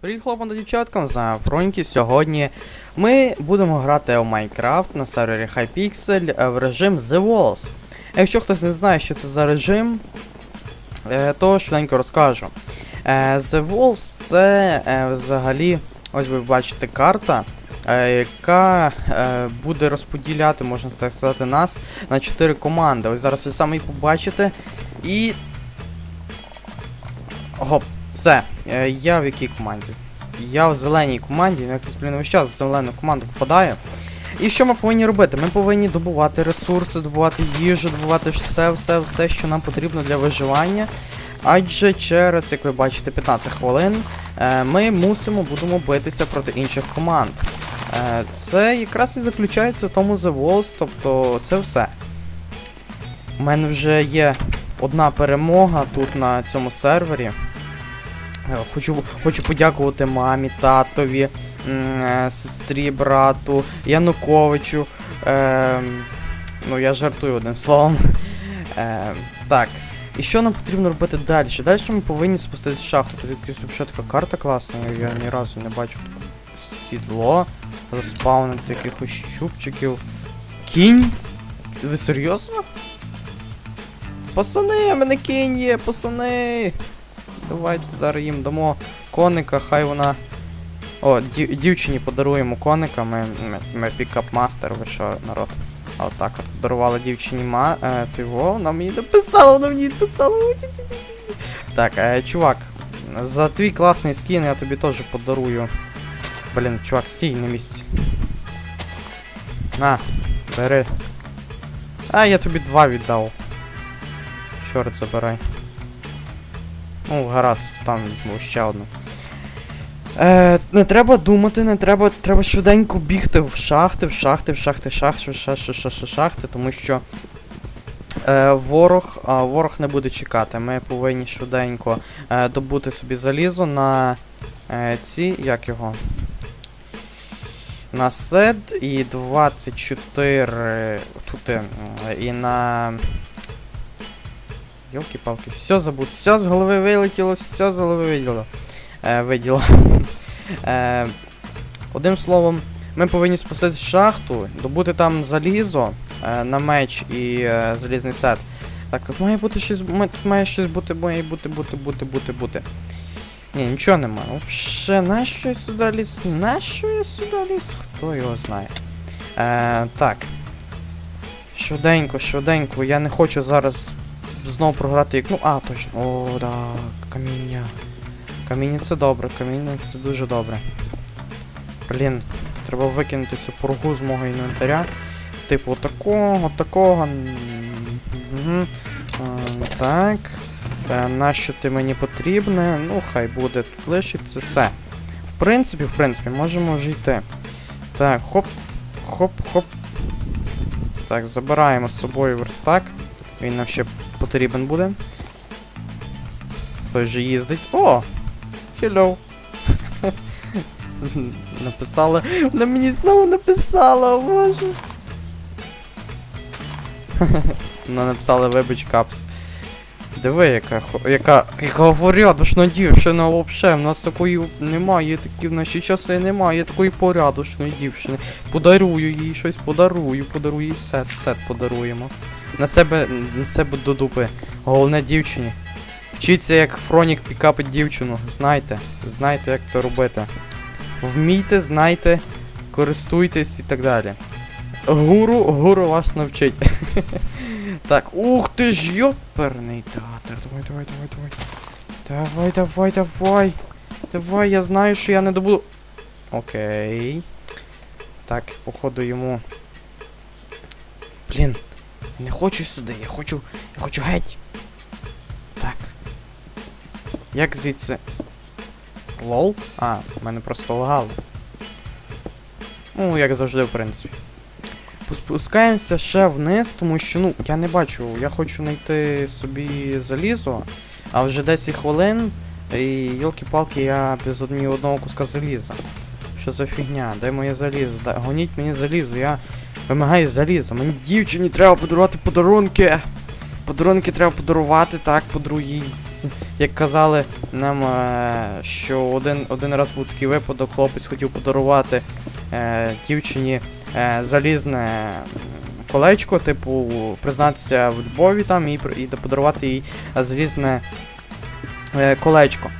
Привіт, хлопам та дівчаткам, з вами Фронькі. Сьогодні ми будемо грати у Майнкрафт на сервері Hypixel в режим The Walls. Якщо хтось не знає, що це за режим, е, то швиденько розкажу. Е, The Walls це е, взагалі, ось ви бачите, карта, яка буде розподіляти, можна так сказати, нас на 4 команди. Ось зараз ви самі побачите. І. Гоп. Все, е, я в якій команді? Я в зеленій команді, ну якось, блін, весь час в зелену команду попадаю. І що ми повинні робити? Ми повинні добувати ресурси, добувати їжу, добувати все, все, все, що нам потрібно для виживання. Адже через, як ви бачите, 15 хвилин е, ми мусимо будемо битися проти інших команд. Е, це якраз і заключається в тому The Walls, тобто це все. У мене вже є одна перемога тут на цьому сервері. Е, Хочу, хочу подякувати мамі, татові, е, сестрі, брату, Януковичу. Е, ну, я жартую одним словом. Е, так. І що нам потрібно робити далі? Далі ми повинні спуститися в шахту. Тут якась така карта класна, я ні разу не бачив таку сідло, заспавнити якихось щупчиків. Кінь? Ви серйозно? Пацани, мене кінь є, пацани! Давайте зараз їм дамо коника, хай вона. О, дів- дівчині подаруємо коника, ми, ми, ми пікап-мастер, ви що, народ. А отак от подарувала дівчині ма. Е, ти во, вона мені написала, вона мені відписала. Так, е, чувак, за твій класний скін я тобі теж подарую. Блін, чувак, стій на місці. На, бери. А, я тобі два віддав. Чорт забирай. Ну, гаразд, там візьму ще одну. Е, не треба думати, не треба. Треба швиденько бігти в шахти, в шахти, в шахти, шахти, шахти, шахти, шахти, тому що е, ворог, а, ворог не буде чекати. Ми повинні швиденько е, добути собі залізо на е, ці, як його? На сед і 24 тут е, і на Йолки-палки, все забув, все з голови вилетіло, все з голови виділо. Е, виділо. е, одним словом, ми повинні спустити шахту, добути там залізо е, на меч і е, залізний сет. Так, тут має бути щось, тут має щось бути, має бути, бути, бути, бути, бути. Ні, нічого нема. Вообще, нащо я сюди ліз? Нащо я сюди ліз? Хто його знає. Е, так. Швиденько, швиденько, я не хочу зараз знову програти як. Ну, а, точно. О, да, каміння. Каміння це добре, каміння це дуже добре. Блін, треба викинути цю порогу з мого інвентаря. Типу, такого, такого. Угу. Так. Е, нащо ти мені потрібне? Ну, хай буде. Тут лишиться все. В принципі, в принципі, можемо вже йти. Так, хоп, хоп, хоп. Так, забираємо з собою верстак. Він нам ще потрібен буде. Той же їздить. О! Hello! Написала. Вона мені знову написала, боже. Вона написала вибач капс. Диви, яка яка. яка порядочна дівчина вообще. В нас такої немає, такі в наші часи немає такої порядочної дівчини. Подарую їй щось, подарую, подарую їй сет, сет подаруємо. На себе, на себе до дупи. Головне дівчині. Вчіться, як Фронік пікапить дівчину. Знайте, знайте, як це робити. Вмійте, знайте, користуйтесь і так далі. Гуру, гуру вас навчить. так, ух ти ж йоперний театр. Давай, давай, давай, давай. Давай, давай, давай. Давай, я знаю, що я не добуду. Окей. Так, походу йому. Блін, не хочу сюди, я хочу. Я хочу геть. Так. Як звідси? Лол? А, в мене просто лагало. Ну, як завжди, в принципі. Спускаємося ще вниз, тому що, ну, я не бачу, я хочу знайти собі залізо, а вже 10 хвилин, і йолки-палки, я без одні одного куска заліза. Що за фігня? Дай моє залізо, дай, гоніть мені залізо, я вимагаю залізо. Мені дівчині треба подарувати подарунки. Подарунки треба подарувати, так, подругі. Як казали нам, е, що один, один раз був такий випадок, хлопець хотів подарувати е, дівчині е, залізне колечко, типу, признатися в любові там і, і подарувати їй залізне е, колечко.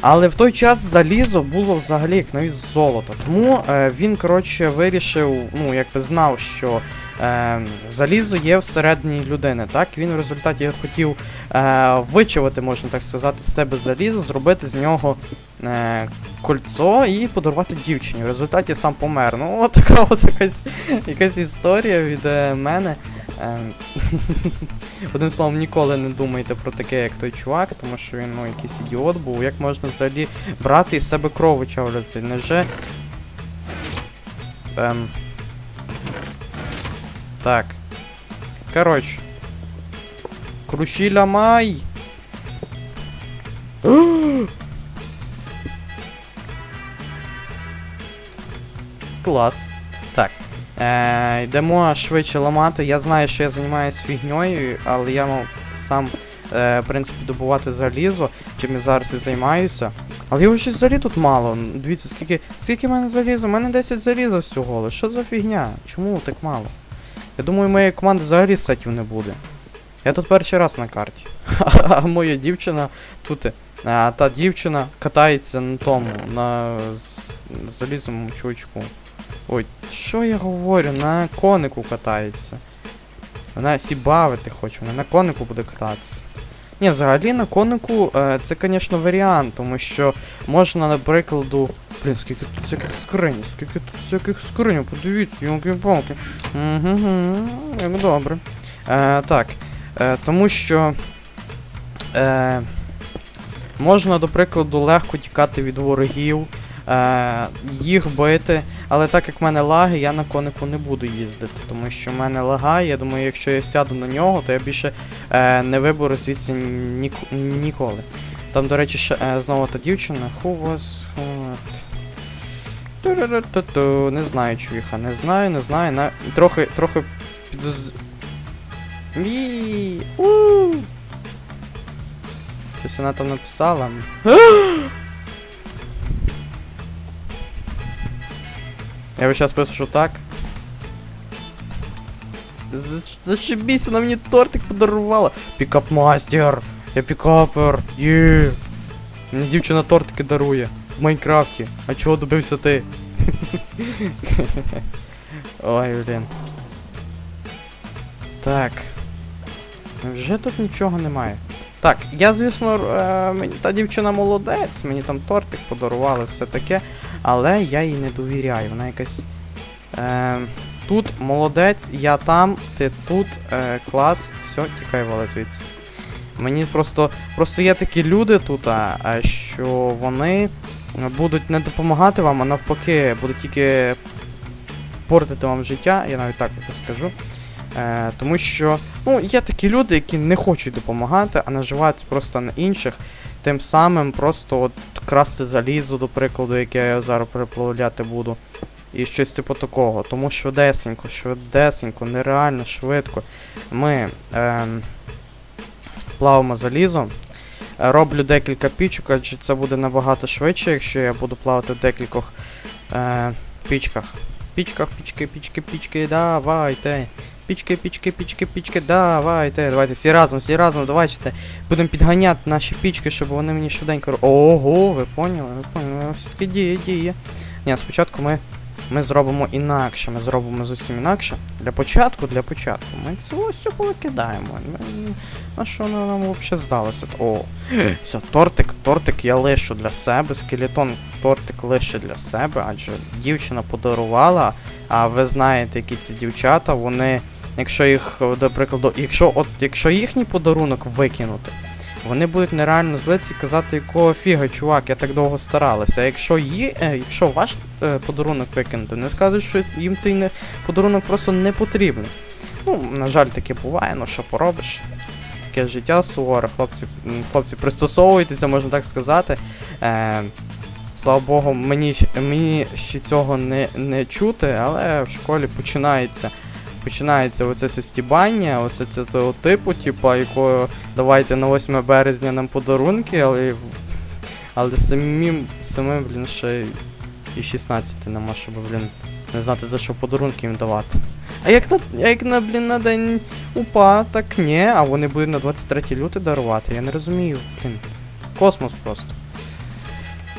Але в той час залізо було взагалі як навіть золото. Тому е, він, коротше, вирішив, ну, якби знав, що е, залізо є всередині людини. Так, він в результаті хотів е, вичавити, можна так сказати, з себе залізо, зробити з нього е, кольцо і подарувати дівчині. В результаті сам помер. Ну, от така от якась, якась історія від е, мене. Е, Одним словом, ніколи не думайте про таке, як той чувак, тому що він ну, якийсь ідіот був. Як можна взагалі брати із себе кров вичавлювати? Невже. Ем... Так. Коротше. Крушіля май! Клас. Так. Е, йдемо швидше ламати. Я знаю, що я займаюся фігньою, але я мав сам, е, в принципі, добувати залізо, чим я зараз і займаюся. Але його щось взагалі тут мало. Дивіться, скільки. Скільки в мене заліза? У мене 10 заліза всього. лиш. Що за фігня? Чому так мало? Я думаю, моєї команди взагалі сетів не буде. Я тут перший раз на карті. А моя дівчина тут. А та дівчина катається на тому, на з- залізному чувачку. Ой, що я говорю? На конику катається. Вона сібавити хоче, вона на конику буде кататися. Ні, взагалі на конику е, це, звісно, варіант, тому що можна, наприклад, Блін, скільки тут всяких скринь, скільки тут всяких скринь, подивіться, йолки-палки. Угу, як добре. Е, так, е, тому що е, можна, до прикладу, легко тікати від ворогів, е, їх бити. Але так як в мене лаги, я на конику не буду їздити, тому що в мене лагає. Я думаю, якщо я сяду на нього, то я більше е, не виберу звідси нік- ніколи. Там, до речі, ще е, знову та дівчина. Who was what? Не знаю, чувіха, не знаю, не знаю. На... Трохи, трохи підоз... Мі. Щось вона там написала. Я весь час пишу, так. З- Зашибісь, вона мені тортик подарувала. Пікап мастер! Я пікапер! Є! Мені дівчина тортики дарує в Майнкрафті. А чого добився ти? Ой, блін. Так. Вже тут нічого немає. Так, я, звісно, е, та дівчина молодець, мені там тортик подарували, все таке. Але я їй не довіряю. Вона якась. Е, тут молодець, я там, ти тут, е, клас, все, тікай вали звідси. Мені просто. Просто є такі люди тут, а, що вони будуть не допомагати вам, а навпаки, будуть тільки портити вам життя, я навіть так це скажу. Е, тому що ну, є такі люди, які не хочуть допомагати, а наживаються просто на інших, тим самим просто от красти залізо, до прикладу, яке я зараз переплавляти буду. І щось типу такого. Тому швидесенько, швидесенько, нереально швидко. Ми ем, плавимо залізо. Е, Роблю декілька пічок, адже це буде набагато швидше, якщо я буду плавати в декількох е, пічках. Пічках, пічки, пічки, пічки, давайте. Пічки, пічки, пічки, пічки, давайте. Давайте всі разом, всі разом, давайте. Будемо підганяти наші пічки, щоб вони мені швиденько. Ого, ви поняли, ви поняли, все-таки діє, діє. Ні, спочатку ми, ми зробимо інакше, ми зробимо зовсім інакше. Для початку, для початку. Ми це ось все повикидаємо. На що воно нам взагалі здалося? О, все, тортик, тортик я лишу для себе, скелетон тортик лише для себе, адже дівчина подарувала, а ви знаєте, які ці дівчата, вони, якщо їх, до прикладу, якщо от якщо їхній подарунок викинути, вони будуть нереально злитися і казати, якого фіга, чувак, я так довго старалася. А якщо є, е, якщо ваш е, подарунок викинути, не скажуть, що їм цей не, подарунок просто не потрібен. Ну, на жаль, таке буває, ну що поробиш. Таке життя суворе, хлопці, хлопці, пристосовуйтеся, можна так сказати. Е, слава Богу, мені, мені ще цього не, не чути, але в школі починається починається оце все стібання, оце це того типу, типа, якого давайте на 8 березня нам подарунки, але. Але самим, самим, блін, ще і 16 нема, щоб, блін, не знати за що подарунки їм давати. А як на, як на, блін, на день УПА, так ні, а вони будуть на 23 люте дарувати, я не розумію, блін. Космос просто.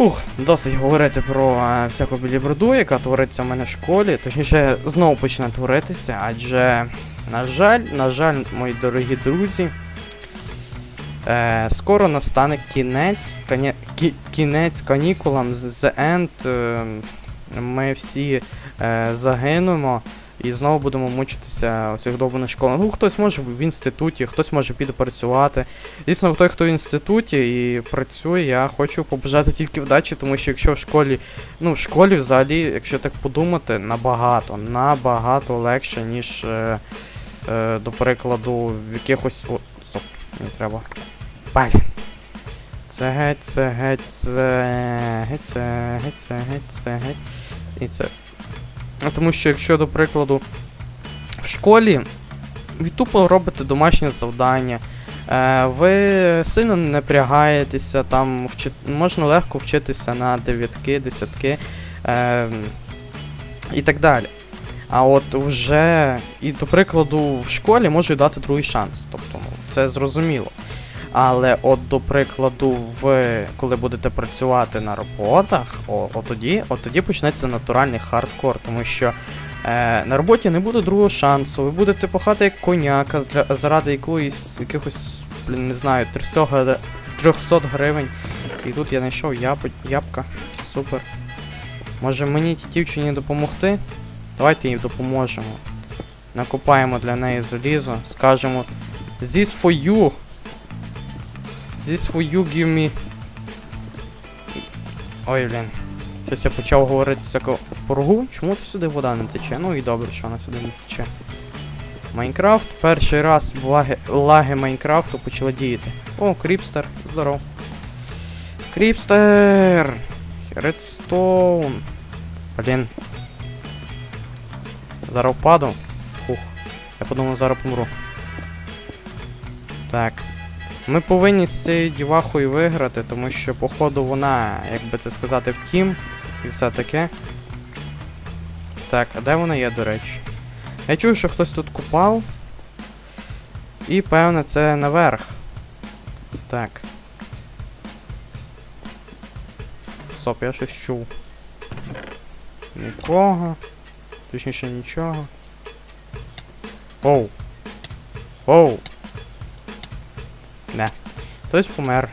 Ух, досить говорити про е, всяку біліброду, яка твориться в мене в школі. Точніше, знову почне творитися, адже, на жаль, на жаль, мої дорогі друзі, е, скоро настане кінець, коні, кі, кінець канікулам The End. Е, ми всі е, загинемо. І знову будемо мучитися у цих довбаних школах. Ну, хтось може в інституті, хтось може піде працювати. Звісно, той, хто в інституті і працює, я хочу побажати тільки вдачі, тому що якщо в школі, ну, в школі взагалі, якщо так подумати, набагато, набагато легше, ніж, е, е, до прикладу, в якихось. О, стоп, не треба. Паль. Це геть, це геть, це геть, це геть, це геть, це геть. І це. Тому що якщо, до прикладу, в школі ви тупо робите домашнє завдання, е, ви сильно не напрягаєтеся, там вчи... можна легко вчитися на дев'ятки, десятки е, і так далі. А от вже, і до прикладу, в школі можуть дати другий шанс. Тобто, ну, це зрозуміло. Але от, до прикладу, ви коли будете працювати на роботах, от тоді, от тоді почнеться натуральний хардкор, тому що е, на роботі не буде другого шансу, ви будете пахати як коняка заради якоїсь якихось, блін, не знаю, 300, 300 гривень. І тут я знайшов яб, ябка. Супер. Може мені тій дівчині допомогти? Давайте їй допоможемо. Накопаємо для неї залізо, скажемо This for you. You give me. Ой, блін. Щось я почав говорити всяку порогу. Чому тут сюди вода не тече? Ну і добре, що вона сюди не тече. Майнкрафт. Перший раз лаги, лаги Майнкрафту почали діяти. О, Кріпстер, здоров. Кріпстер! Редстоун. Блін. Зараз впаду. Фух. Я подумав, зараз помру. Так. Ми повинні з цією дівахою виграти, тому що, походу, вона, як би це сказати, в тім і все таке. Так, а де вона є, до речі? Я чув, що хтось тут купав. І певне це наверх. Так. Стоп, я щось чув. Нікого. Точніше нічого. Оу. Оу. Хтось помер.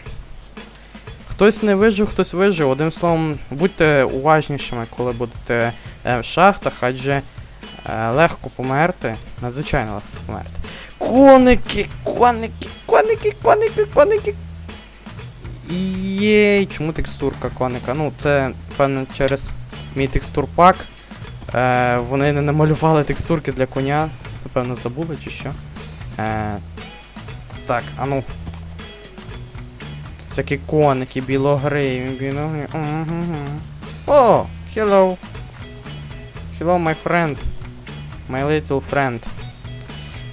Хтось не вижив, хтось вижив. Одним словом, будьте уважнішими, коли будете е, в шахтах, адже е, легко померти. Надзвичайно легко померти. Коники! Коники! Коники! Коники! Коники! Єй, чому текстурка коника? Ну, це, певно, через мій текстурпак. Е, вони не намалювали текстурки для коня. Напевно, забули чи що. Е, так, а ну. Всякі коники, білогриві. Угу. О, hello. Hello, my friend. My little friend.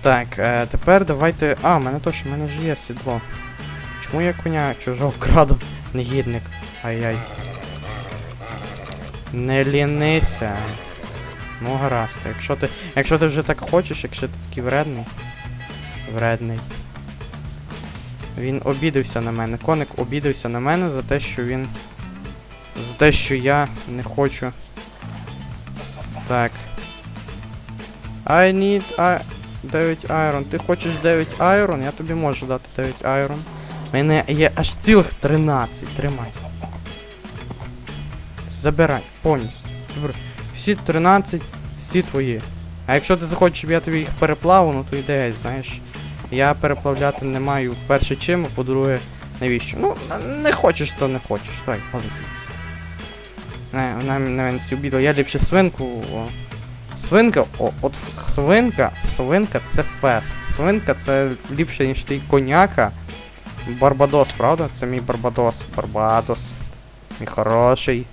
Так, е, тепер давайте. А, в мене точно, в мене ж є сідло. Чому я коня чужого краду? Негідник. Ай-яй. Не лінися. Ну гаразд, якщо ти. Якщо ти вже так хочеш, якщо ти такий вредний. Вредний. Він обідався на мене. Коник обідався на мене за те, що він. За те, що я не хочу. Так. I need I... 9 айрон. Ти хочеш 9 айрон? Я тобі можу дати 9 айрон. У мене є аж цілих 13. Тримай. Забирай, повністю. Забирай. Всі 13, всі твої. А якщо ти захочеш, щоб я тобі їх переплавив, ну то геть, знаєш. Я переплавляти не маю перше чим, а по-друге, навіщо? Ну, не хочеш, то не хочеш. Давай, ходи звідси. Не, вона мене обідала. Я ліпше свинку. О. Свинка, о, от свинка, свинка це фест. Свинка це ліпше, ніж твій коняка. Барбадос, правда? Це мій Барбадос. Барбадос. Мій хороший.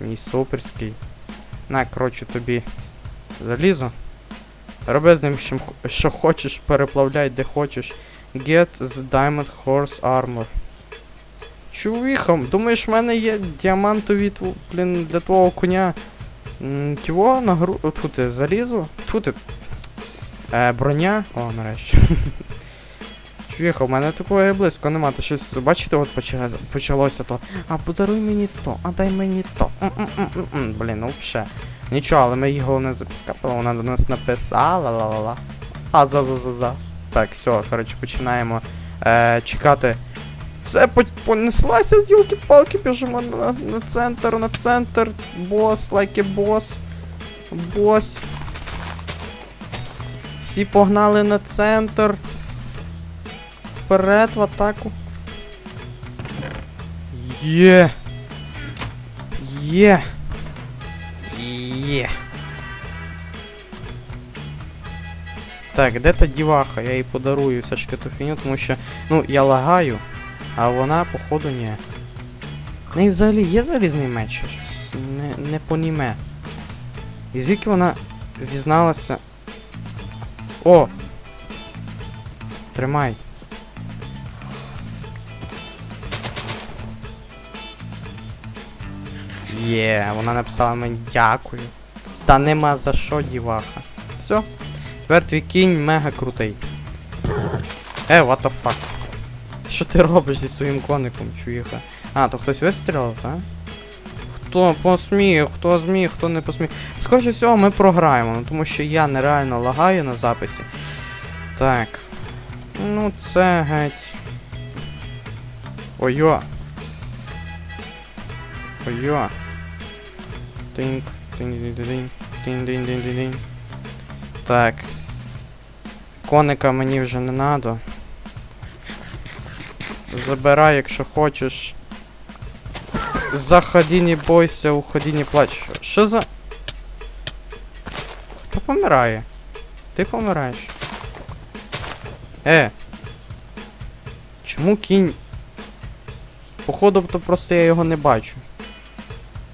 Мій суперський. На, коротше, тобі залізо. Роби з ним що хочеш, переплавляй де хочеш. Get the Diamond Horse Armor. Чувіха, думаєш, в мене є діамантові блін, для твого коня. Тього на гру. Тьфу ти, залізо? Тьфу ти. Е, броня. О, нарешті. Чувіха, в мене такого близько нема. То щось, бачите, от почалося то. А подаруй мені то, а дай мені то. Блін, ну взагалі. Нічого, але ми її головне закапали, вона до нас написала, ла-ла-ла. А за за за за. Так, все, коротше, починаємо е, чекати. Все понеслася, йолки-палки, біжимо на, на центр, на центр. Бос, лайки бос. Бос. Всі погнали на центр. Вперед в атаку. Є. Є. Є. Так, де та діваха? Я їй подарую таки ту фігню, тому що, ну, я лагаю, а вона, походу, ні. В неї взагалі є залізний меч? Не, не поніме. І звідки вона дізналася. О! Тримай. Є, вона написала мені дякую. Та нема за що, діваха. Все. Тепер кінь мега крутий. Е, what the fuck? Що ти робиш зі своїм коником, чуєха? А, то хтось вистрілив, так? Хто посміє, хто зміг, хто не посміє. Скоріше всього, ми програємо, ну, тому що я нереально лагаю на записі. Так. Ну, це геть. Ой-йо. Ой-йо. Тинк, тинь-динь-динь, тинь-динь-динь-динь. Так. Коника мені вже не надо. Забирай, якщо хочеш. Заходи, не бойся, уходи, не плач. Що за. Хто помирає? Ти помираєш. Е. Чому кінь? Походу, то просто я його не бачу.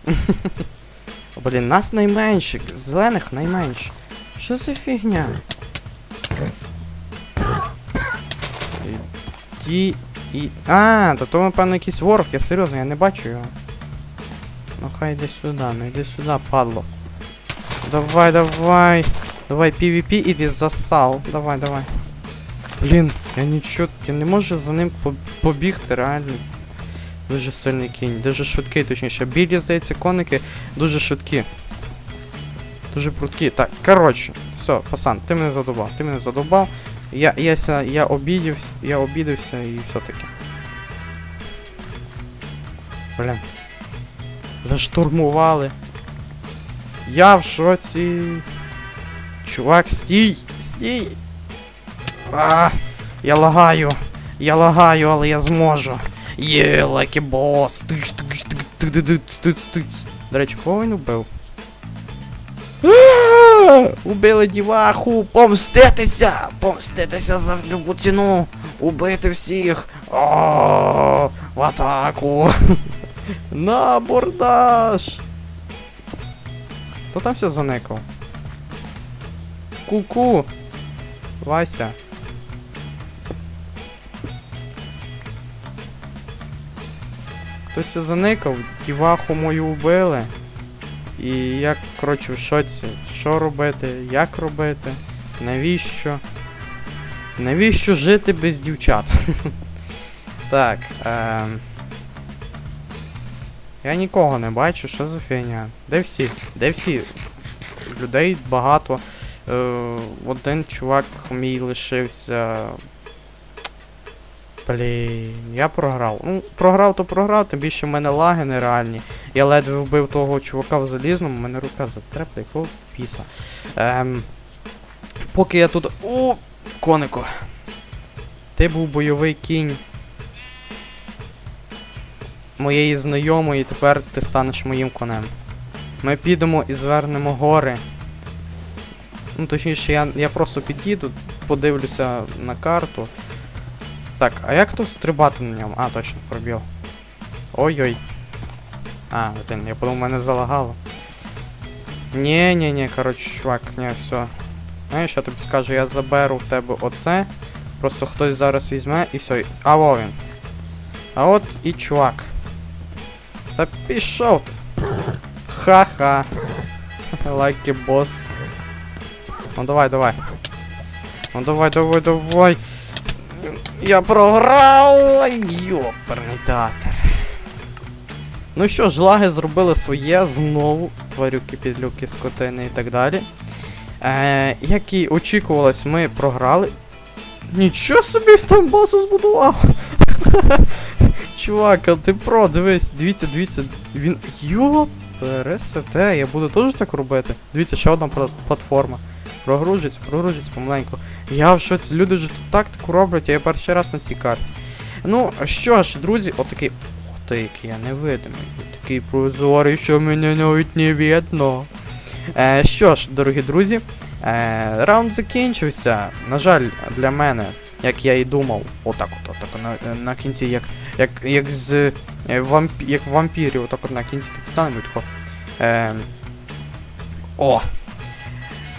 Блін, нас найменше, зелених найменше. Що за фігня? Ді і. А, то то, напевно, якийсь ворог, я серйозно, я не бачу його. Ну хай йди сюди, ну йди сюди, падло. Давай, давай. Давай, PvP іди засал. Давай, давай. Блін, я нічого. Я не можу за ним побігти, реально. Дуже сильний кінь, дуже швидкий, точніше. Білі, здається, коники дуже швидкі. Дуже прудкі. Так, коротше, все, пасан, ти мене задобав, ти мене задобав. Я, я, ся- я обідівся, я обідався і все таки. Блін. Заштурмували. Я в шоці. Чувак, стій! Стій! А, я лагаю. Я лагаю, але я зможу. Є, лайки бос. Тиш, тиш, тиш, тиш, тиш. До речі, кого він убив? Убили діваху! Помститися! Помститися за любу ціну! Убити всіх! О, в атаку! На бордаж! Хто там все заникав? Ку-ку! Вася. Хтось заникав, діваху мою вбили. І я, коротше, в шоці. Що робити, як робити, навіщо? Навіщо жити без дівчат? так, ем... Я нікого не бачу, що за фігня? Де всі? Де всі? Людей багато. Е, один чувак мій лишився. Блін, я програв. Ну, програв, то програв, тим більше в мене лаги нереальні. Я ледве вбив того чувака в залізному, мене рука затрепла, якого піса. Ем, поки я тут. О, конику. Ти був бойовий кінь. Моєї знайомої, тепер ти станеш моїм конем. Ми підемо і звернемо гори. Ну, точніше, я, я просто під'їду, подивлюся на карту. Так, а як тут стрибати на ньому? А, точно, пробіл. Ой-ой. А, блин, я подумав, мене залагало. Не-не-не, короче, чувак, не, все. Знаєш, я тобі скажу, я заберу в тебе оце. Просто хтось зараз візьме і все. А во він. А от і чувак. Та пішов ти. Ха-ха. Лайки бос. Ну давай, давай. Ну давай, давай, давай. Я програв! Йоперний театр. Ну що ж, лаги зробили своє знову. Тварюки, підлюки, скотини і так далі. Е, як і очікувалось, ми програли. Нічого собі там базу збудував. Чувак, а ти про, дивись, дивіться, дивіться. Він. Йо, пересете, я буду теж так робити. Дивіться, ще одна платформа. Прогружиться, прогружиться помаленьку. Я в шоці, люди вже тут тактику роблять, а я перший раз на цій карті. Ну, що ж, друзі, отакий. Ух ти, який я невидимий. Такий прозорий, що мене навіть не видно. Е, що ж, дорогі друзі, е, раунд закінчився. На жаль, для мене, як я і думав, отак от, отак на, на кінці, як, як, як з е, вампі, як в вампірі, отак от на кінці так станемо. Е, о!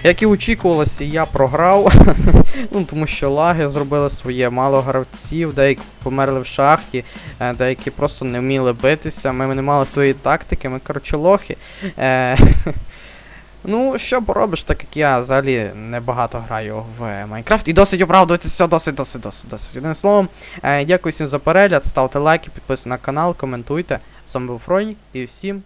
Як і очікувалося, я програв. ну, тому що лаги зробили своє, мало гравців, деякі померли в шахті, е, деякі просто не вміли битися, ми не мали своєї тактики, ми коротше лохи. Е, ну, що поробиш, так як я взагалі небагато граю в Майнкрафт. І досить оправдуватися, досить, досить, досить, досить. Одним словом, е, дякую всім за перегляд, ставте лайки, підписуйтесь на канал, коментуйте. З вами був Фронік і всім